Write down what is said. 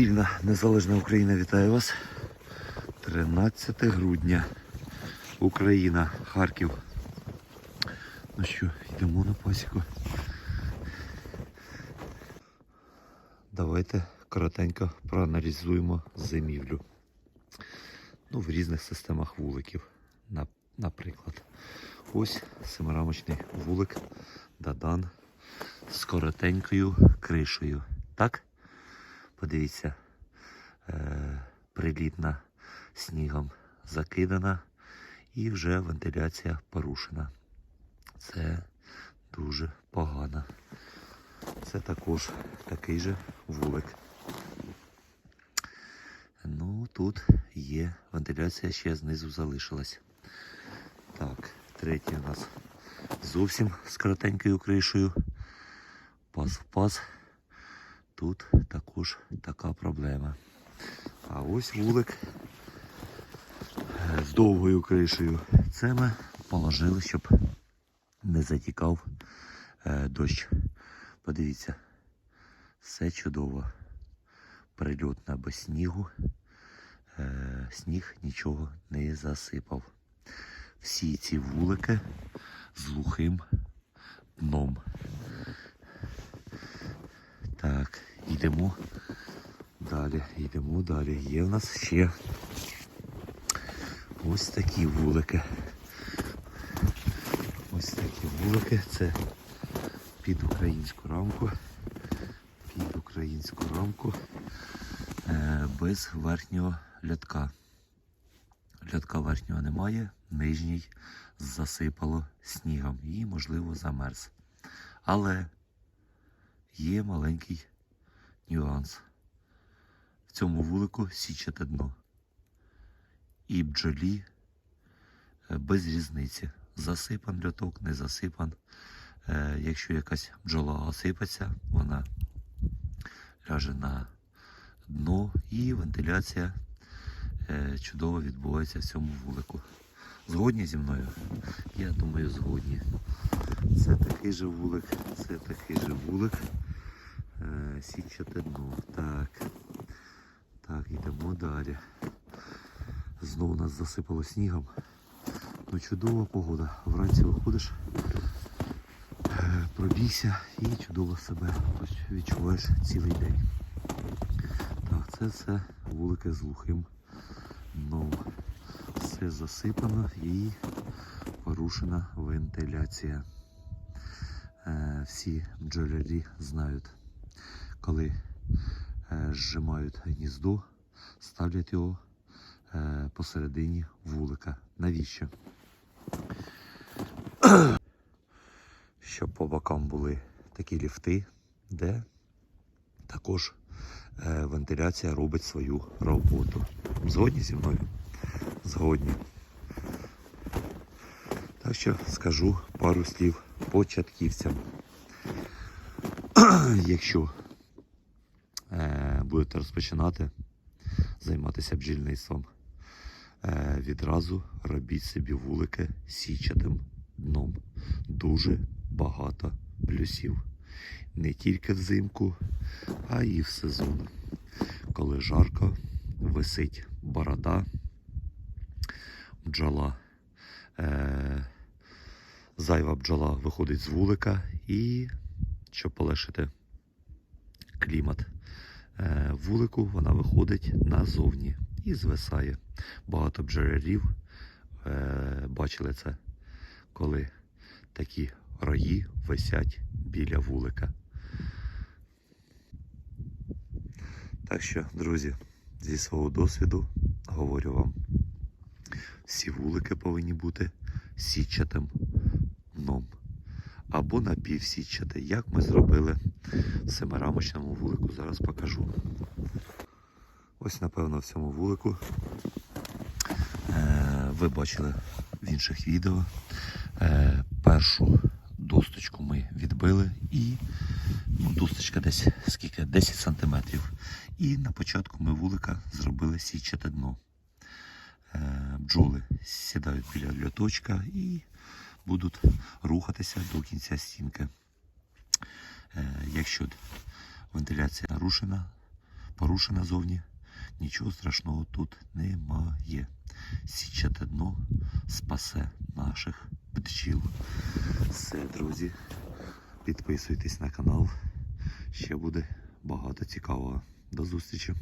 Вільна незалежна Україна вітає вас. 13 грудня. Україна, Харків. Ну що, йдемо на пасіку. Давайте коротенько проаналізуємо зимівлю. Ну, в різних системах вуликів. Наприклад, ось семирамочний вулик Дадан з коротенькою кришею. Так? Подивіться, е, прилітна снігом закидана і вже вентиляція порушена. Це дуже погано. Це також такий же вулик. Ну, тут є вентиляція ще знизу залишилась. Так, третій у нас зовсім з коротенькою кришею. Паз в паз. Тут також така проблема. А ось вулик е, з довгою кришею. Це ми положили, щоб не затікав е, дощ. Подивіться, все чудово. Прильотна без снігу. Е, сніг нічого не засипав. Всі ці вулики з глухим дном. Так, йдемо далі, йдемо далі. Є в нас ще ось такі вулики. Ось такі вулики. Це під українську рамку. Під українську рамку е, без верхнього льотка. Льотка верхнього немає, нижній засипало снігом і, можливо, замерз. Але є маленький нюанс. В цьому вулику січате дно. І бджолі е, без різниці. Засипан льоток, не засипан. Е, Якщо якась бджола осипеться, вона ляже на дно і вентиляція е, чудово відбувається в цьому вулику. Згодні зі мною? Я думаю, згодні. Це такий же вулик, це такий же вулик. Січате дно. Так. Так, йдемо далі. Знову нас засипало снігом. Ну, чудова погода. Вранці виходиш, е, пробігся і чудово себе відчуваєш цілий день. Так, це все вулики з глухим дном. Все засипано і порушена вентиляція. Е, Всі бджолярі знають, коли зжимають гніздо, ставлять його е, посередині вулика. Навіщо? Щоб по бокам були такі ліфти, де також е, вентиляція робить свою роботу. Згодні зі мною? Згодні. Так що скажу пару слів початківцям. Якщо е, будете розпочинати займатися бджільництвом, е, відразу робіть собі вулики січатим дном. Дуже багато плюсів. Не тільки взимку, а і в сезон. Коли жарко, висить борода, бджола. Е, зайва бджола виходить з вулика і, щоб полегшити клімат е, вулику, вона виходить назовні і звисає. Багато бджолярів е, бачили це, коли такі рої висять біля вулика. Так що, друзі, зі свого досвіду говорю вам, всі вулики повинні бути січатим дном. Або напівсічати, як ми зробили в семирамочному вулику. Зараз покажу. Ось, напевно, в цьому вулику е, ви бачили в інших відео. Е, першу досточку ми відбили і ну, досточка десь скільки? 10 сантиметрів. І на початку ми вулика зробили січате дно. Е, бджоли сідають біля льоточка і будуть рухатися до кінця стінки. Е, Якщо вентиляція нарушена, порушене зовні. Нічого страшного тут немає. Січате дно спасе наших бджіл. Все, друзі. Підписуйтесь на канал. Ще буде багато цікавого. До зустрічі!